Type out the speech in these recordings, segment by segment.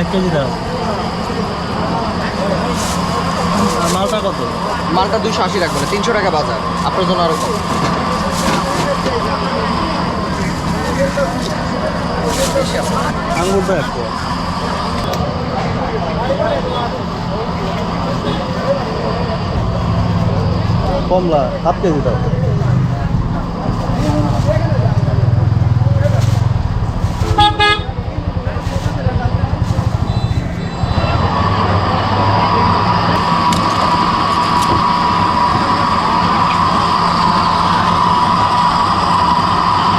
এক কেজি দাও। মালটা কত? মালটা দুশো আশি রাখবেন তিনশো টাকা বাজার। আপনার জন্য আরও কম। আঙ্গুরটা এক কমলা হাফ কেজি দাও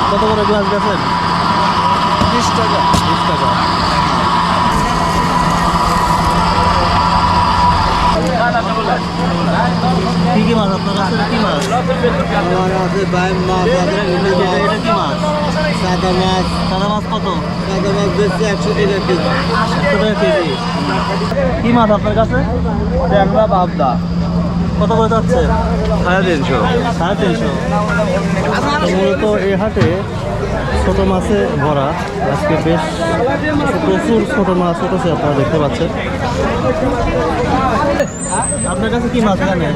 কত করে গ্লাস গেছেন? বিশ টাকা। বিশ টাকা। কি কি মাছ আপনার কাছে? কি মাছ? আমার আছে বাইম মাছ আছে ইলিশ এটা এটা কি মাছ? সাদা মাছ। সাদা মাছ কত? সাদা মাছ বেশি একশো টাকা কেজি। একশো টাকা কেজি। কি মাছ আপনার কাছে? ট্যাংরা বাবদা। কত করে যাচ্ছে? সাড়ে তিনশো। সাড়ে তিনশো। মূলত এই হাটে ছোটো মাছে ভরা। আজকে বেশ প্রচুর ছোটো মাছ উঠেছে আপনারা দেখতে পাচ্ছেন। আপনার কাছে কি মাছ এখানে?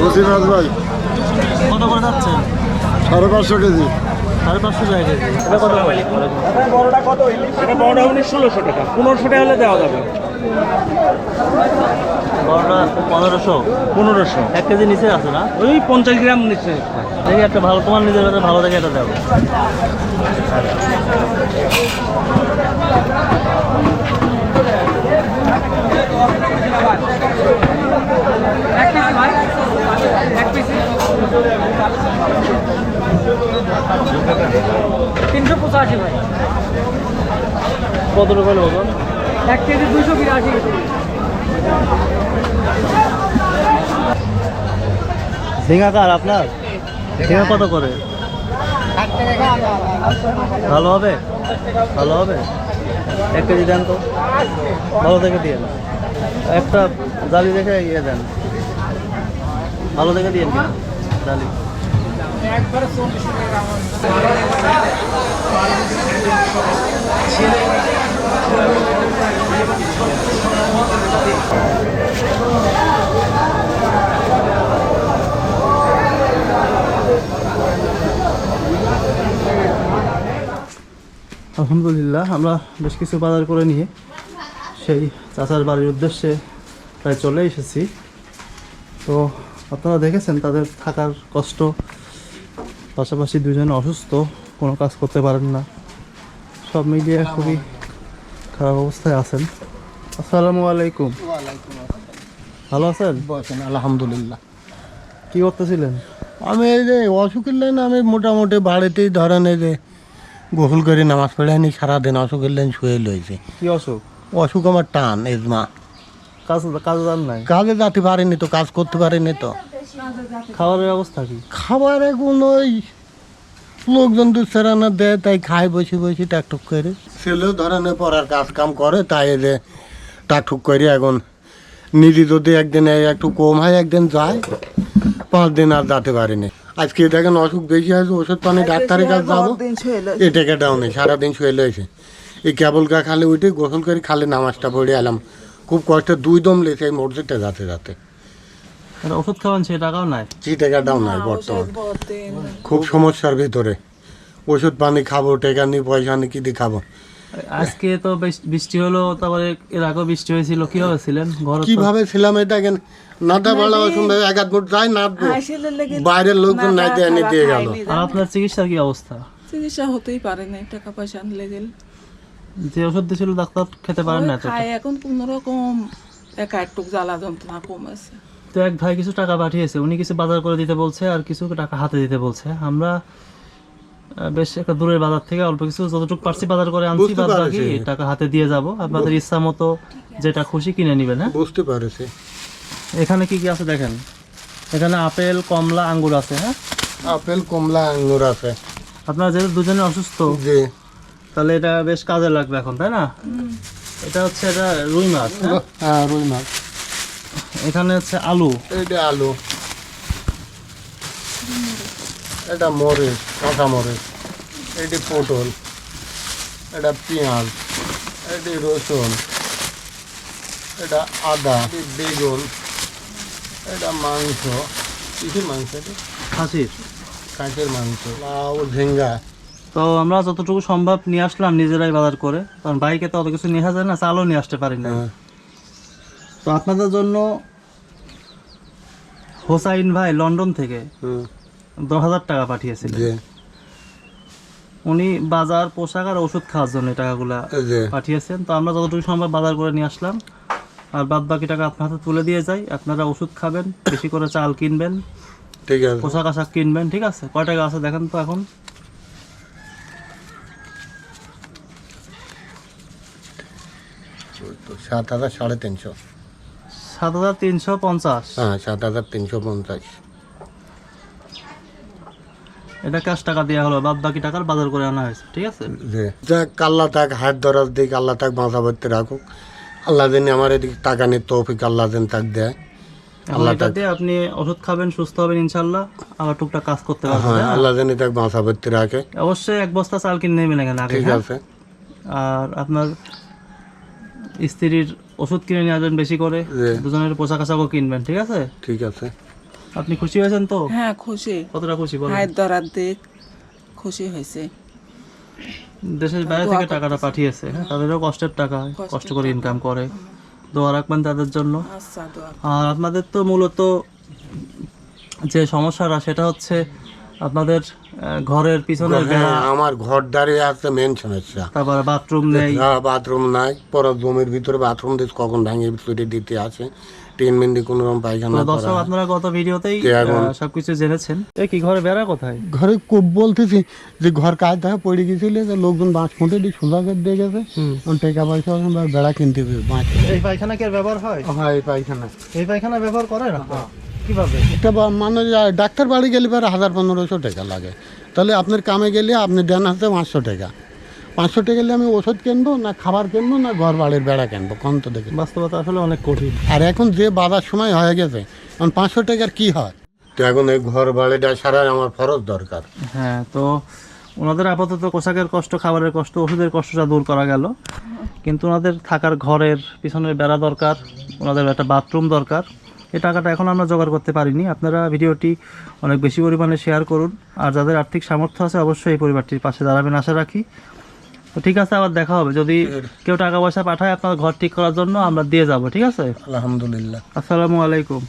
রুচি মাছ ভাই। কত করে যাচ্ছে? সাড়ে পাঁচশো কেজি। সাড়ে পাঁচশো টাকা এটা কত করে এটা বড়টা হলে ষোলোশো টাকা। পনেরোশো টাকা হলে দেওয়া যাবে। বড়টা পনেরোশো। পনেরোশো। এক কেজি নিচে আছে না? ওই পঞ্চাশ গ্রাম নিচ্ছে দেখি একটা ভালো তোমার নিজের কাছে ভালো দেখে এটা দেবো তিনশো পঁচাশি ভাই। কত রুপের ওজন? এক কেজি দুশো বিরাশি। ঝিঙা কার আপনার? ঝিঙা কত করে? ভালো হবে? ভালো হবে? এক কেজি দেন তো। ভালো দেখে দিয়ে একটা জালি দেখে ইয়ে দেন। ভালো দেখে দিয়ে জালি। আলহামদুলিল্লাহ, আমরা বেশ কিছু বাজার করে নিয়ে সেই চাচার বাড়ির উদ্দেশ্যে প্রায় চলে এসেছি। তো আপনারা দেখেছেন তাদের থাকার কষ্ট পাশাপাশি দুজন অসুস্থ কোনো কাজ করতে পারেন না। সব মিলিয়ে খুবই খারাপ অবস্থায় আছেন। আসসালামু আলাইকুম। ভালো আছেন? বসেন আলহামদুলিল্লাহ। কি করতেছিলেন? আমি এই যে অসুখের লাইন আমি মোটামুটি বাড়িতেই ধরেন এই যে গোসল করে নামাজ পড়ে আনি সারাদিন অসুখের লাইন শুয়ে লইছে। কি অসুখ? অসুখ আমার টান এজমা। কাজ কাজ জান নাই? কাজে যেতে পারিনি তো কাজ করতে পারিনি তো। খাবারের অবস্থা কি? খাবার এখন ওই লোকজন দু সেরানা দেয় তাই খায় বসে বসে টাকটুক করে। ছেলেও ধরেন পড়ার কাজ কাম করে তাই যে টাকটুক করে এখন। নিজে যদি একদিন একটু কম হয় একদিন যায় পাঁচ দিন আর যেতে পারিনি। আজকে দেখেন অসুখ বেশি আছে ওষুধ পানি ডাক্তারের কাছে যাব এটাকে ডাউনে সারাদিন শুয়ে লয়েছে এই কেবল গা খালি উঠে গোসল করে খালি নামাজটা পড়ে এলাম। খুব কষ্টে দুই দম লেছে এই মসজিদটা যাতে যাতে। ওষুধ খাওয়ান সে টাকাও নাই। জি টাকা ডাউন নাই বর্তমান। খুব সমস্যার ভিতরে। ওষুধ পানি খাব টেকা নি পয়সা নি কি দিয়ে খাব? আজকে তো বৃষ্টি হলো তারপরে এর আগেও বৃষ্টি হয়েছিল কীভাবে ছিলেন ঘর কীভাবে ছিলাম এটা দেখেন নাটা বাড়া অসুবিধা এক আধ ফুট যায় না বাইরের লোকজন নাই দিয়ে এনে দিয়ে গেল। আর আপনার চিকিৎসার কি অবস্থা? চিকিৎসা হতেই পারে না টাকা পয়সা আনলে গেল। যে ওষুধ দিয়েছিল ডাক্তার খেতে পারেন না তো এখন কোন রকম একা একটু জ্বালা যন্ত্রণা কম আছে। তো এক ভাই কিছু টাকা পাঠিয়েছে উনি কিছু বাজার করে দিতে বলছে আর কিছু টাকা হাতে দিতে বলছে। আমরা বেশ একটা দূরের বাজার থেকে অল্প কিছু যতটুকু পারছি বাজার করে আনছি বাদ বাকি টাকা হাতে দিয়ে যাব। আপনাদের ইচ্ছা মতো যেটা খুশি কিনে নেবেন হ্যাঁ? বুঝতে পারেছে। এখানে কি কি আছে দেখেন? এখানে আপেল কমলা আঙ্গুর আছে হ্যাঁ? আপেল কমলা আঙ্গুর আছে। আপনারা যেহেতু দুজনে অসুস্থ যে তাহলে এটা বেশ কাজে লাগবে এখন তাই না? এটা হচ্ছে এটা রুই মাছ হ্যাঁ? হ্যাঁ রুই মাছ। এখানে হচ্ছে আলু। এটা আলু। এটা মরিচ কাঁচা মরিচ। এটি পটল। এটা পেঁয়াজ। এটি রসুন। এটা আদা। বেগুন। এটা মাংস। কিছু মাংস এটা? খাসির। কাঁচের মাংস। লাউ ঝিঙ্গা। তো আমরা যতটুকু সম্ভব নিয়ে আসলাম নিজেরাই বাজার করে। কারণ বাইকে তো অত কিছু নিয়ে আসা যায় না চালও নিয়ে আসতে পারি না। হ্যাঁ। তো আপনাদের জন্য হোসাইন ভাই লন্ডন থেকে দশ হাজার টাকা পাঠিয়েছিলেন। উনি বাজার পোশাক আর ওষুধ খাওয়ার জন্য টাকাগুলা পাঠিয়েছেন। তো আমরা যতটুকু সম্ভব বাজার করে নিয়ে আসলাম। আর বাদ বাকি টাকা আপনার হাতে তুলে দিয়ে যাই। আপনারা ওষুধ খাবেন বেশি করে চাল কিনবেন ঠিক আছে। পোশাক আশাক কিনবেন ঠিক আছে? কয় টাকা আছে দেখেন তো এখন। সাত হাজার সাড়ে তিনশো। সাত হাজার তিনশো পঞ্চাশ। হ্যাঁ সাত হাজার তিনশো পঞ্চাশ। এটা ক্যাশ টাকা দেওয়া হলো বাদ বাকি টাকার বাজার করে আনা হয়েছে ঠিক আছে? যাক আল্লাহ তাক হাত ধরার দিক আল্লাহ তাক রাখুক। আল্লাহ দিন আমার এদিকে টাকা নিয়ে তৌফিক আল্লাহ দিন তাক দেয়। এখন আল্লাহ তাক- দিয়ে আপনি ওষুধ খাবেন সুস্থ হবেন ইনশাল্লাহ আবার টুকটাক কাজ করতে পারবেন হ্যাঁ? হ্যাঁ? আল্লাহ দিন তাক রাখে। অবশ্যই এক বস্তা চাল কিনে নেবেন এখানে আগে ঠিক হ্যাঁ? আছে। আর আপনার স্ত্রীর ওষুধ কিনে নিয়ে আসবেন বেশি করে দুজনের পোশাক আশাকও কিনবেন ঠিক আছে? ঠিক আছে। আপনি খুশি হয়েছেন তো? হ্যাঁ খুশি। কতটা খুশি বলেন? হাত ধরার দিক খুশি হয়েছে। দেশের বাইরে থেকে টাকাটা পাঠিয়েছে হ্যাঁ তাদেরও কষ্টের টাকা কষ্ট করে ইনকাম করে। দোয়া রাখবেন তাদের জন্য। আচ্ছা আর আপনাদের তো মূলত যে সমস্যাটা সেটা হচ্ছে আপনাদের ঘরের পিছনের বেড়া। হ্যাঁ, আমার ঘর দাঁড়িয়ে আছে মেন সমস্যা তারপর বাথরুম নেই। হ্যাঁ, বাথরুম নাই। পরে জমির ভিতরে বাথরুম দিস কখন ভাঙে চুরি দিতে আছে। টিন মিন্দি কোনো রকম পায়খানা দর্শক আপনারা গত ভিডিওতেই সবকিছু জেনেছেন। এ কি ঘরে বেড়া কোথায়? ঘরে খুব বলতেছি যে ঘর কাজ দেখা পড়ে গেছিল যে লোকজন বাঁশ ফুটে দিয়ে সোজা করে দিয়ে গেছে। টাকা পয়সা বেড়া কিনতে হবে বাঁশ। এই পায়খানা কি আর ব্যবহার হয়? হ্যাঁ এই পায়খানা। এই পায়খানা ব্যবহার করে না? কীভাবে? একটা বা- মানে ডাক্তার বাড়ি গেলে পরে হাজার পনেরোশো টাকা লাগে। তাহলে আপনার কামে গেলে আপনি দেন হাতে পাঁচশো টাকা। পাঁচশো টাকা গেলে আমি ওষুধ কিনবো না খাবার কিনবো না ঘর বাড়ির বেড়া কিনবো কোন তো দেখে। বাস্তবতা আসলে অনেক কঠিন। আর এখন যে বাজার সময় হয়ে গেছে এখন পাঁচশো টাকার কি হয়? তো এখন এই ঘর বাড়িটা সারা আমার ফরজ দরকার। হ্যাঁ তো ওনাদের আপাতত পোশাকের কষ্ট খাবারের কষ্ট ওষুধের কষ্টটা দূর করা গেল। কিন্তু ওনাদের থাকার ঘরের পিছনের বেড়া দরকার ওনাদের একটা বাথরুম দরকার। এই টাকাটা এখন আমরা জোগাড় করতে পারিনি। আপনারা ভিডিওটি অনেক বেশি পরিমাণে শেয়ার করুন। আর যাদের আর্থিক সামর্থ্য আছে অবশ্যই এই পরিবারটির পাশে দাঁড়াবেন আশা রাখি। তো ঠিক আছে আবার দেখা হবে। যদি কেউ টাকা পয়সা পাঠায় আপনার ঘর ঠিক করার জন্য আমরা দিয়ে যাব ঠিক আছে? আলহামদুলিল্লাহ। আসসালামু আলাইকুম।